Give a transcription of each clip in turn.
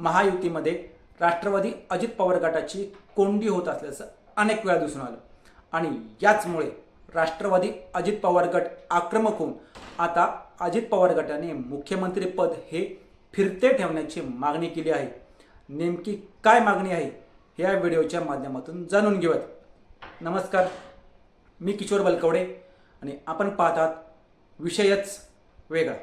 महायुतीमध्ये राष्ट्रवादी अजित पवार गटाची कोंडी होत असल्याचं अनेक वेळा दिसून आलं. आणि याचमुळे राष्ट्रवादी अजित पवार गट आक्रमक होऊन आता अजित पवार गटाने मुख्यमंत्रीपद हे फिरते ठेवण्याची मागणी केली आहे. नेमकी काय मागणी आहे हे या व्हिडिओच्या माध्यमातून जाणून घेऊयात. नमस्कार मी किशोर बलकवडे आणि आपण पाहतात विषयच वेगळा.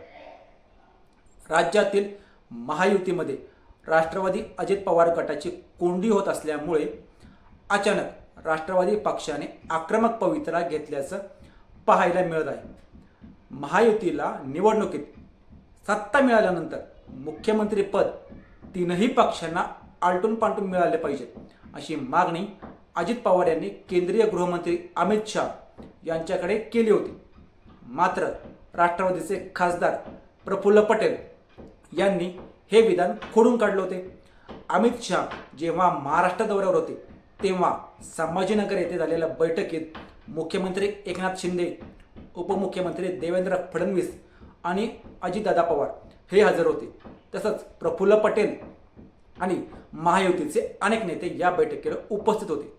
राज्यातील महायुतीमध्ये राष्ट्रवादी अजित पवार गटाची कोंडी होत असल्यामुळे अचानक राष्ट्रवादी पक्षाने आक्रमक पवित्रा घेतल्याचं पाहायला मिळत आहे. महायुतीला निवडणुकीत सत्ता मिळाल्यानंतर मुख्यमंत्रीपद तीनही पक्षांना आलटून पालटून मिळाले पाहिजे अशी मागणी अजित पवार यांनी केंद्रीय गृहमंत्री अमित शाह यांच्याकडे केली होती. मात्र राष्ट्रवादीचे खासदार प्रफुल्ल पटेल यांनी हे विधान खोडून काढले होते. अमित शहा जेव्हा महाराष्ट्र दौऱ्यावर होते तेव्हा संभाजीनगर येथे झालेल्या बैठकीत मुख्यमंत्री एकनाथ शिंदे उपमुख्यमंत्री देवेंद्र फडणवीस आणि अजितदादा पवार हे हजर होते. तसंच प्रफुल्ल पटेल आणि महायुतीचे अनेक नेते या बैठकीला उपस्थित होते.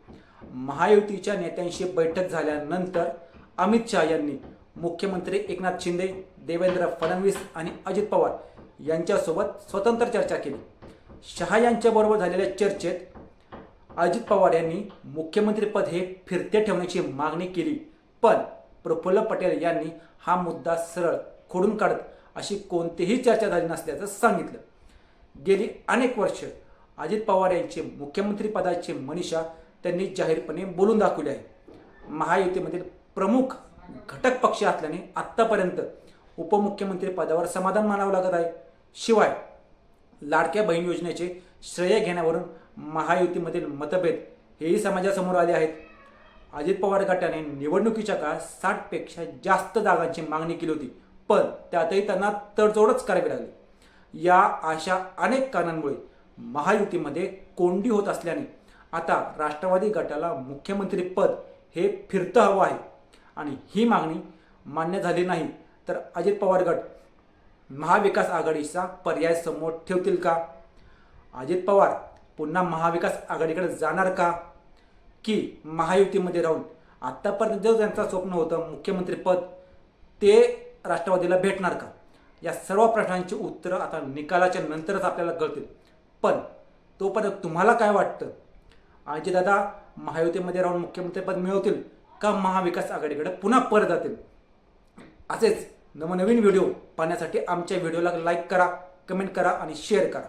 महायुतीच्या नेत्यांशी बैठक झाल्यानंतर अमित शहा यांनी मुख्यमंत्री एकनाथ शिंदे देवेंद्र फडणवीस आणि अजित पवार यांच्यासोबत स्वतंत्र चर्चा केली. शहा यांच्याबरोबर झालेल्या चर्चेत अजित पवार यांनी मुख्यमंत्रीपद हे फिरते ठेवण्याची मागणी केली. पण प्रफुल्ल पटेल यांनी हा मुद्दा सरळ खोडून काढत अशी कोणतीही चर्चा झाली नसल्याचं सांगितलं. गेली अनेक वर्ष अजित पवार यांचे मुख्यमंत्रीपदाची मनीषा त्यांनी जाहीरपणे बोलून दाखवली आहे. महायुतीमधील प्रमुख घटक पक्ष असल्याने आत्तापर्यंत उपमुख्यमंत्री पदावर समाधान मानावं लागत आहे. शिवाय लाडक्या बहीण योजनेचे श्रेय घेण्यावरून महायुतीमधील मतभेद हेही समाजासमोर आले आहेत. अजित पवार गटाने निवडणुकीच्या काळात साठपेक्षा जास्त जागांची मागणी केली होती पण त्यातही त्यांना तडजोडच करावी लागली. या अशा अनेक कारणांमुळे महायुतीमध्ये कोंडी होत असल्याने आता राष्ट्रवादी गटाला मुख्यमंत्रीपद हे फिरतं हवं आहे आणि ही मागणी मान्य झाली नाही तर अजित पवार गट महाविकास आघाडीचा पर्याय समोर ठेवतील का? अजित पवार पुन्हा महाविकास आघाडीकडे जाणार का? की महायुतीमध्ये राहून आत्तापर्यंत जो त्यांचं स्वप्न होतं मुख्यमंत्रीपद ते राष्ट्रवादीला भेटणार का? या सर्व प्रश्नांची उत्तरं आता निकालाच्या नंतरच आपल्याला कळतील. पण तोपर्यंत तुम्हाला काय वाटतं? आणि दादा महायुतीमध्ये राहून मुख्यमंत्रीपद मिळवतील का महाविकास आघाडीकडे पुन्हा परत जातील? असेच नवनवीन व्हिडिओ पाहण्यासाठी आमच्या व्हिडिओला लाईक करा कमेंट करा आणि शेअर करा.